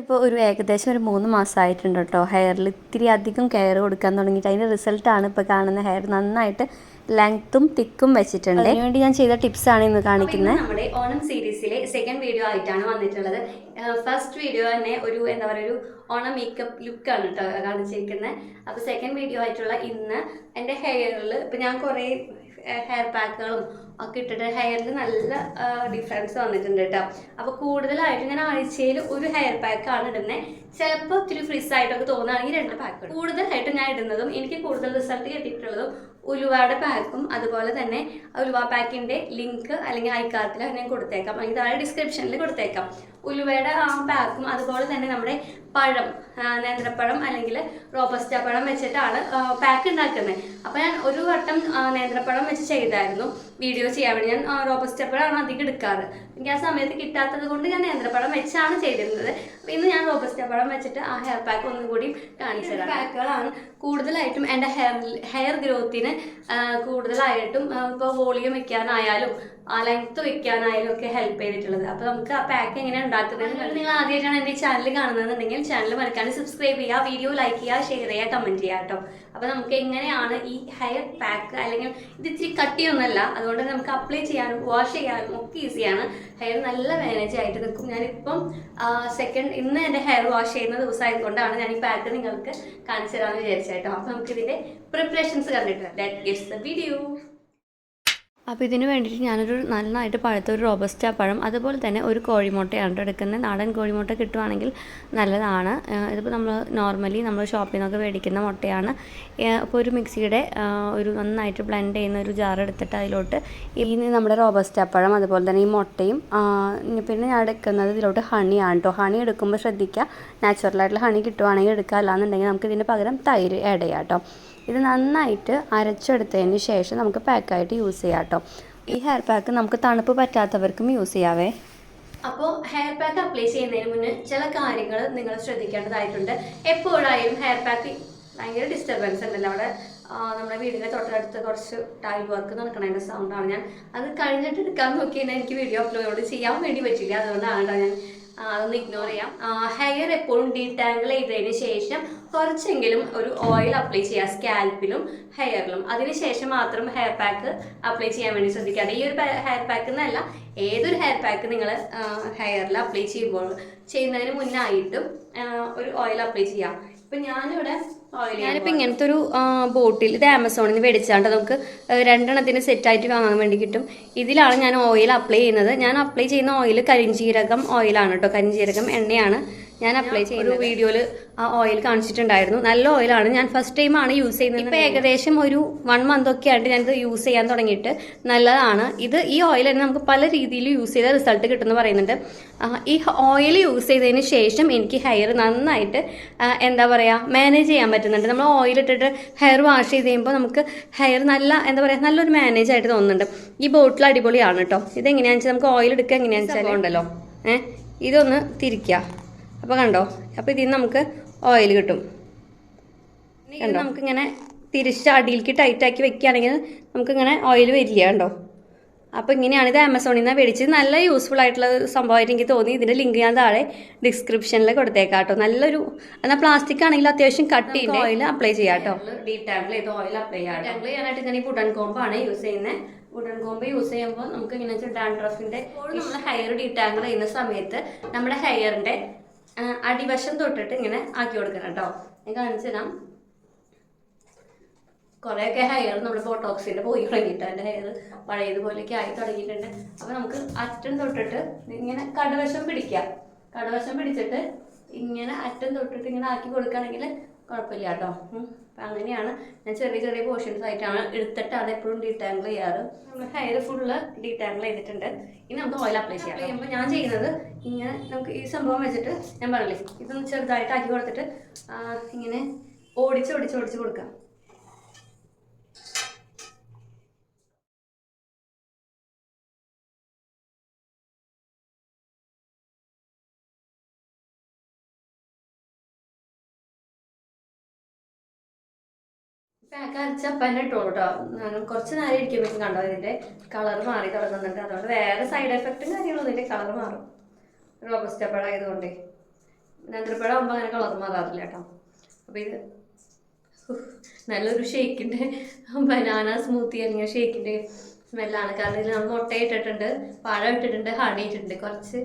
ഇപ്പോൾ ഒരു ഏകദേശം ഒരു മൂന്ന് മാസമായിട്ടുണ്ട് കേട്ടോ. ഹെയറിൽ ഇത്തിരി അധികം കെയർ കൊടുക്കാൻ തുടങ്ങിയിട്ട് അതിന്റെ റിസൾട്ടാണ് ഇപ്പോൾ കാണുന്ന ഹെയർ നന്നായിട്ട് ലെങ്ത്തും തിക്കും വെച്ചിട്ടുണ്ട്. അതിനുവേണ്ടി ഞാൻ ചെയ്ത ടിപ്സ് ആണ് ഇന്ന് കാണിക്കുന്നത്. നമ്മുടെ ഓണം സീരീസിലെ സെക്കൻഡ് വീഡിയോ ആയിട്ടാണ് വന്നിട്ടുള്ളത്. ഫസ്റ്റ് വീഡിയോ തന്നെ ഒരു എന്താ പറയുക ഒരു ഓണം മേക്കപ്പ് ലുക്കാണ് കേട്ടോ കാണിച്ചിരിക്കുന്നത് അപ്പോൾ സെക്കൻഡ് വീഡിയോ ആയിട്ടുള്ള ഇന്ന് എന്റെ ഹെയറിൽ ഇപ്പം ഞാൻ കുറേ ഹെയർ പാക്കുകളും ഒക്കെ ഇട്ടിട്ട് ഹെയറിൽ നല്ല ഡിഫറൻസ് വന്നിട്ടുണ്ട് കേട്ടോ അപ്പോൾ കൂടുതലായിട്ട് ഞാൻ ആഴ്ചയിൽ ഒരു ഹെയർ പാക്ക് ആണ് ഇടുന്നത് ചിലപ്പോൾ ഇത്തിരി ഫ്രിസ് ആയിട്ടൊക്കെ തോന്നുകയാണെങ്കിൽ രണ്ട് പാക്ക് കൂടുതലായിട്ട് ഞാൻ ഇടുന്നതും എനിക്ക് കൂടുതൽ റിസൾട്ട് കിട്ടിയിട്ടുള്ളതും ഉലുവയുടെ പാക്കും അതുപോലെ തന്നെ ഉലുവ പാക്കിന്റെ ലിങ്ക് അല്ലെങ്കിൽ ഐക്കാർട്ടിൽ ഞാൻ കൊടുത്തേക്കാം. അല്ലെങ്കിൽ താഴെ ഡിസ്ക്രിപ്ഷനിൽ കൊടുത്തേക്കാം. ഉലുവയുടെ ആ പാക്കും അതുപോലെ തന്നെ നമ്മുടെ പഴം നേന്ത്രപ്പഴം അല്ലെങ്കിൽ റോബസ്റ്റ പഴം വെച്ചിട്ടാണ് പാക്ക് ഉണ്ടാക്കുന്നത്. അപ്പോൾ ഞാൻ ഒരു വട്ടം നേന്ത്രപ്പഴം വെച്ച് ചെയ്തായിരുന്നു. വീഡിയോ ചെയ്യാൻ വേണ്ടി ഞാൻ റോബസ്റ്റ പഴമാണ് അധികം എടുക്കാറ്. എനിക്ക് ആ സമയത്ത് കിട്ടാത്തത് കൊണ്ട് ഞാൻ നേന്ത്രപ്പഴം വെച്ചാണ് ചെയ്തിരുന്നത്. അപ്പോൾ ഇന്ന് ഞാൻ റോബസ്റ്റ പഴം വെച്ചിട്ട് ആ ഹെയർ പാക്ക് ഒന്നും കൂടി കാണിച്ചു തരാം. പാക്കുകളാണ് കൂടുതലായിട്ടും എന്റെ ഹെയർ ഹെയർ ഗ്രോത്തിന് കൂടുതലായിട്ടും ഇപ്പോൾ വോളിയം വെക്കാനായാലും ആ ലെങ്ത്ത് വെക്കാനായാലും ഒക്കെ ഹെൽപ്പ് ചെയ്തിട്ടുള്ളത്. അപ്പോൾ നമുക്ക് ആ പാക്ക് എങ്ങനെ ഉണ്ടാക്കുന്നത് നിങ്ങൾ ആദ്യമായിട്ടാണ് എന്റെ ഈ ചാനൽ കാണുന്നതെന്നുണ്ടെങ്കിൽ ചാനൽ മറക്കാണ്ട് സബ്സ്ക്രൈബ് ചെയ്യുക വീഡിയോ ലൈക്ക് ചെയ്യുക ഷെയർ ചെയ്യുക കമന്റ് ചെയ്യുക കേട്ടോ. അപ്പോൾ നമുക്ക് എങ്ങനെയാണ് ഈ ഹെയർ പാക്ക് അല്ലെങ്കിൽ ഇത് ഇത്തിരി കട്ടിയൊന്നുമല്ല അതുകൊണ്ട് നമുക്ക് അപ്ലൈ ചെയ്യാനും വാഷ് ചെയ്യാനും ഒക്കെ ഈസിയാണ് ഹെയർ നല്ല മാനേജ് ആയിട്ട് നിൽക്കും. ഞാനിപ്പം സെക്കൻഡ് ഇന്ന് എന്റെ ഹെയർ വാഷ് ചെയ്യുന്ന ദിവസമായതുകൊണ്ടാണ് ഞാൻ ഈ പാക്ക് നിങ്ങൾക്ക് കാണിച്ചു തരാമെന്ന് വിചാരിച്ചേട്ടോ അപ്പോൾ നമുക്ക് ഇതിന്റെ പ്രിപ്പറേഷൻസ് കണ്ടിട്ടുണ്ട് ദാറ്റ് ഗെറ്റ്സ് ദ വീഡിയോ അപ്പോൾ ഇതിന് വേണ്ടിയിട്ട് ഞാനൊരു നന്നായിട്ട് പഴുത്ത ഒരു റോബസ്റ്റ പഴം അതുപോലെ തന്നെ ഒരു കോഴിമുട്ടയാണ് എടുക്കുന്നത്. നാടൻ കോഴിമുട്ട കിട്ടുവാണെങ്കിൽ നല്ലതാണ്. ഇതിപ്പോൾ നമ്മൾ നോർമലി നമ്മൾ ഷോപ്പിൽ നിന്നൊക്കെ മേടിക്കുന്ന മുട്ടയാണ്. അപ്പോൾ ഒരു മിക്സിയുടെ ഒരു നന്നായിട്ട് ബ്ലെൻഡ് ചെയ്യുന്ന ഒരു ജാർ എടുത്തിട്ട് അതിലോട്ട് ഈ നമ്മുടെ റോബസ്റ്റ പഴം അതുപോലെ തന്നെ ഈ മുട്ടയും പിന്നെ ഞാൻ എടുക്കുന്നത് ഇതിലോട്ട് ഹണിയാണ് കേട്ടോ ഹണി എടുക്കുമ്പോൾ ശ്രദ്ധിക്കുക നാച്ചുറലായിട്ടുള്ള ഹണി കിട്ടുവാണെങ്കിൽ എടുക്കുക അല്ലാന്നുണ്ടെങ്കിൽ നമുക്ക് ഇതിന് പകരം തൈര് ആഡ് ചെയ്യാം കേട്ടോ ഇത് നന്നായിട്ട് അരച്ചെടുത്തതിന് ശേഷം നമുക്ക് പാക്കായിട്ട് യൂസ് ചെയ്യാം കേട്ടോ ഈ ഹെയർ പാക്ക് നമുക്ക് തണുപ്പ് പറ്റാത്തവർക്കും യൂസ് ചെയ്യാവേ. അപ്പോൾ ഹെയർ പാക്ക് അപ്ലൈ ചെയ്യുന്നതിന് മുന്നേ ചില കാര്യങ്ങൾ നിങ്ങൾ ശ്രദ്ധിക്കേണ്ടതായിട്ടുണ്ട്. എപ്പോഴായാലും ഹെയർ പാക്ക് ഭയങ്കര ഡിസ്റ്റർബൻസ് ഉണ്ടല്ലോ. അവിടെ നമ്മുടെ വീടിന്റെ തൊട്ടടുത്ത് കുറച്ച് ടൈൽ വർക്ക് നടക്കണതിന്റെ സൗണ്ടാണ് ഞാൻ. അത് കഴിഞ്ഞിട്ട് എടുക്കാൻ നോക്കി കഴിഞ്ഞാൽ എനിക്ക് വീഡിയോ അപ്ലോഡ് ചെയ്യാൻ വേണ്ടി പറ്റില്ല അതുകൊണ്ടാണ് ഞാൻ അതൊന്ന് ഇഗ്നോർ ചെയ്യാം. ഹെയർ എപ്പോഴും ഡീടാങ്കിൾ ചെയ്തതിന് ശേഷം കുറച്ചെങ്കിലും ഒരു ഓയിൽ അപ്ലൈ ചെയ്യുക സ്കാൽപ്പിലും ഹെയറിലും അതിനുശേഷം മാത്രം ഹെയർ പാക്ക് അപ്ലൈ ചെയ്യാൻ വേണ്ടി ശ്രദ്ധിക്കാതെ ഈ ഒരു ഹെയർ പാക്ക് എന്നല്ല ഏതൊരു ഹെയർ പാക്ക് നിങ്ങൾ ഹെയറിൽ അപ്ലൈ ചെയ്യുമ്പോൾ ചെയ്യുന്നതിന് മുന്നായിട്ടും ഒരു ഓയിൽ അപ്ലൈ ചെയ്യാം. ഞാനിപ്പോൾ ഇങ്ങനത്തെ ഒരു ബോട്ടിൽ ഇത് ആമസോണിൽ നിന്ന് മേടിച്ചാണ്ട് നമുക്ക് രണ്ടെണ്ണത്തിന് സെറ്റായിട്ട് വാങ്ങാൻ വേണ്ടി കിട്ടും. ഇതിലാണ് ഞാൻ ഓയിൽ അപ്ലൈ ചെയ്യുന്നത്. ഞാൻ അപ്ലൈ ചെയ്യുന്ന ഓയിൽ കരിഞ്ചീരകം ഓയിലാണ് കേട്ടോ കരിഞ്ചീരകം എണ്ണയാണ്. ഞാൻ അപ്ലൈ ചെയ്യുന്ന വീഡിയോയിൽ ആ ഓയിൽ കാണിച്ചിട്ടുണ്ടായിരുന്നു. നല്ല ഓയിലാണ് ഞാൻ ഫസ്റ്റ് ടൈം ആണ് യൂസ് ചെയ്യുന്നത് ഇപ്പം ഏകദേശം ഒരു വൺ മന്ത് ഒക്കെ ആയിട്ട് ഞാനിത് യൂസ് ചെയ്യാൻ തുടങ്ങിയിട്ട് നല്ലതാണ്. ഇത് ഈ ഓയിൽ തന്നെ നമുക്ക് പല രീതിയിൽ യൂസ് ചെയ്ത റിസൾട്ട് കിട്ടുന്നു പറയുന്നുണ്ട്. ഈ ഓയിൽ യൂസ് ചെയ്തതിന് ശേഷം എനിക്ക് ഹെയർ നന്നായിട്ട് എന്താ പറയുക മാനേജ് ചെയ്യാൻ പറ്റുന്നുണ്ട്. നമ്മൾ ഓയിൽ ഇട്ടിട്ട് ഹെയർ വാഷ് ചെയ്ത് കഴിയുമ്പോൾ നമുക്ക് ഹെയർ നല്ല എന്താ പറയുക നല്ലൊരു മാനേജ് ആയിട്ട് തോന്നുന്നുണ്ട്. ഈ ബോട്ടിൽ അടിപൊളിയാണ് കേട്ടോ ഇതെങ്ങനെയാണെന്ന് വെച്ചാൽ നമുക്ക് ഓയിൽ എടുക്കുക എങ്ങനെയാണെന്ന് വെച്ചാൽ ഉണ്ടല്ലോ. ഏഹ് ഇതൊന്ന് തിരിക്കുക അപ്പോൾ കണ്ടോ? അപ്പോൾ ഇതിൽ നിന്ന് നമുക്ക് ഓയിൽ കിട്ടും. കണ്ടോ? നമുക്കിങ്ങനെ തിരിച്ച് അടിയിലേക്ക് ടൈറ്റാക്കി വെക്കുകയാണെങ്കിൽ നമുക്കിങ്ങനെ ഓയിൽ വരില്ല കണ്ടോ? അപ്പോൾ ഇങ്ങനെയാണ് ഇത് ആമസോണിൽ നിന്ന് മേടിച്ചത്. നല്ല യൂസ്ഫുൾ ആയിട്ടുള്ള സംഭവമായിട്ട് എനിക്ക് തോന്നി. ഇതിന്റെ ലിങ്ക് ഞാൻ താഴെ ഡിസ്ക്രിപ്ഷനിൽ കൊടുത്തേക്കാം കേട്ടോ. നല്ലൊരു എന്നാൽ പ്ലാസ്റ്റിക് ആണെങ്കിൽ അത്യാവശ്യം കട്ട് ചെയ്ത് ഓയിൽ അപ്ലൈ ചെയ്യാം കേട്ടോ. ഡീടാങ്കിൾ ഇത് ഓയിൽ അപ്ലൈ ചെയ്യാം ടാങ്കിൾ ചെയ്യാനായിട്ട് ഞാൻ ഈ വുഡൻ കോമ്പാണ് യൂസ് ചെയ്യുന്നത് വുഡൻ കോമ്പ് യൂസ് ചെയ്യുമ്പോൾ നമുക്ക് ഇങ്ങനെ ഡാൻഡ്രഫിന്റെ നമ്മൾ ഹെയർ ഡീടാങ്കിൾ ചെയ്യുന്ന സമയത്ത് നമ്മുടെ ഹെയറിന്റെ അടിവശം തൊട്ടിട്ട് ഇങ്ങനെ ആക്കി കൊടുക്കണം കേട്ടോ. ഞാൻ കാണിച്ചു തരാം. കുറേയൊക്കെ ഹെയർ നമ്മുടെ ബോട്ടോക്സിന്റെ പോയി തുടങ്ങിയിട്ട്. എന്റെ ഹെയർ പഴയതുപോലെയൊക്കെ ആയി തുടങ്ങിയിട്ടുണ്ട്. അപ്പോൾ നമുക്ക് അറ്റം തൊട്ടിട്ട് ഇങ്ങനെ കടവശം പിടിക്കാം. കടവശം പിടിച്ചിട്ട് ഇങ്ങനെ അറ്റം തൊട്ടിട്ട് ഇങ്ങനെ ആക്കി കൊടുക്കുകയാണെങ്കിൽ കുഴപ്പമില്ല കേട്ടോ. അപ്പം അങ്ങനെയാണ് ഞാൻ ചെറിയ ചെറിയ പോർഷൻസ് ആയിട്ടാണ് എടുത്തിട്ടാണ് എപ്പോഴും ഡീടാങ്കിൾ ചെയ്യാറ്. നമ്മുടെ ഹെയർ ഫുള്ള് ഡീടാങ്കിൾ ചെയ്തിട്ടുണ്ട്. ഇനി നമുക്ക് ഓയിൽ അപ്ലൈ ചെയ്യാം. ചെയ്യുമ്പോൾ ഞാൻ ചെയ്യുന്നത് ഇങ്ങനെ നമുക്ക് ഈ സംഭവം വെച്ചിട്ട് ഞാൻ പറഞ്ഞില്ലേ ഇതൊന്ന് ചെറുതായിട്ട് ആക്കി കൊടുത്തിട്ട് ഇങ്ങനെ ഓടിച്ച് ഓടിച്ച് ഓടിച്ച് കൊടുക്കാം പാക്ക് അരച്ചപ്പന്നെ ഇട്ടോളൂ കേട്ടോ കുറച്ച് നേരം ഇരിക്കുമ്പോഴേക്കും കണ്ടോ ഇതിന്റെ കളർ മാറി തുടങ്ങുന്നുണ്ട്. അതുകൊണ്ട് വേറെ സൈഡ് എഫക്റ്റും കാര്യങ്ങളൊന്നും ഇതിന്റെ കളർ മാറും. റോബസ്റ്റ പഴമായതുകൊണ്ടേ നേന്ത്രപ്പഴം ആകുമ്പോൾ അങ്ങനെ കളർ മാറാറില്ല കേട്ടോ. അപ്പോൾ ഇത് നല്ലൊരു ഷേക്കിന്റെ ബനാന സ്മൂത്തി അല്ലെങ്കിൽ ഷേക്കിന്റെ സ്മെല്ലാണ് കാരണം ഇതിൽ നമ്മൾ മുട്ട ഇട്ടിട്ടുണ്ട് പഴം ഇട്ടിട്ടുണ്ട് ഹണി ഇട്ടിട്ടുണ്ട്. കുറച്ച്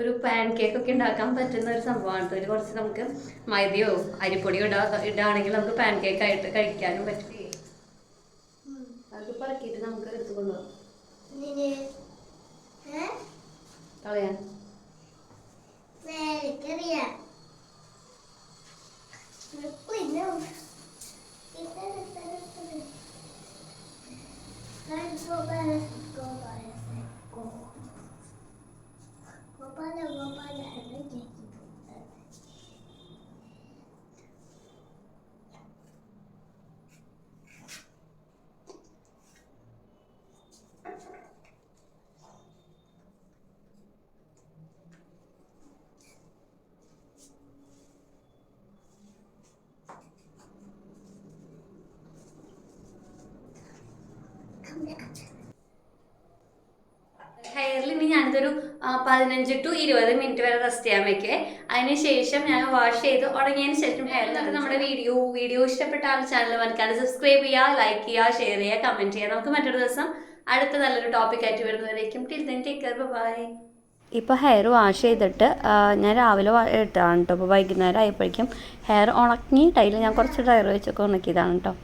ഒരു പാൻ കേക്ക് ഒക്കെ ഉണ്ടാക്കാൻ പറ്റുന്ന ഒരു സംഭവമാണ്. ഇതിൽ കുറച്ച് നമുക്ക് മൈദയോ അരിപ്പൊടിയോ ഇടാ ഇടാണെങ്കിൽ നമുക്ക് പാൻ കേക്ക് ആയിട്ട് കഴിക്കാനും പറ്റും. അത് പറക്കിയിട്ട് നമുക്ക് എടുത്തു കൊണ്ടുപോകാം. കളയാൻ ഹെയറിൽ ഇനി ഞാനിതൊരു പതിനഞ്ച് ടു ഇരുപത് മിനിറ്റ് വരെ റെസ്റ്റ് ചെയ്യാൻ വെക്കേ. അതിന് ശേഷം ഞാൻ വാഷ് ചെയ്ത് ഉടങ്ങിയതിന് ശേഷം ഹെയർ നമ്മുടെ വീഡിയോ വീഡിയോ ഇഷ്ടപ്പെട്ട ആ ചാനൽ മനക്കാണ്ട് സബ്സ്ക്രൈബ് ചെയ്യുക ലൈക്ക് ചെയ്യുക ഷെയർ ചെയ്യുക കമന്റ് ചെയ്യുക നമുക്ക് മറ്റൊരു ദിവസം അടുത്ത നല്ലൊരു ടോപ്പിക് ആയിട്ട് വരുന്നവരേക്കും. Till then take care bye ഇപ്പോൾ ഹെയർ വാഷ് ചെയ്തിട്ട് ഞാൻ രാവിലെ ഇട്ടതാണ് കേട്ടോ അപ്പോൾ വൈകുന്നേരം ആയപ്പോഴേക്കും ഹെയർ ടൈൽ ഞാൻ കുറച്ച് ഡ്രയർ വെച്ചൊക്കെ ഉണക്കിയതാണ് കേട്ടോ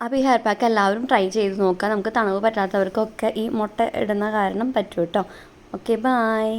അപ്പോൾ ഈ ഹെയർ പാക്ക് എല്ലാവരും ട്രൈ ചെയ്ത് നോക്കുക. നമുക്ക് തണുവ് പറ്റാത്തവർക്കൊക്കെ ഈ മുട്ട ഇടുന്ന കാരണം പറ്റും കേട്ടോ ഓക്കെ ബായ്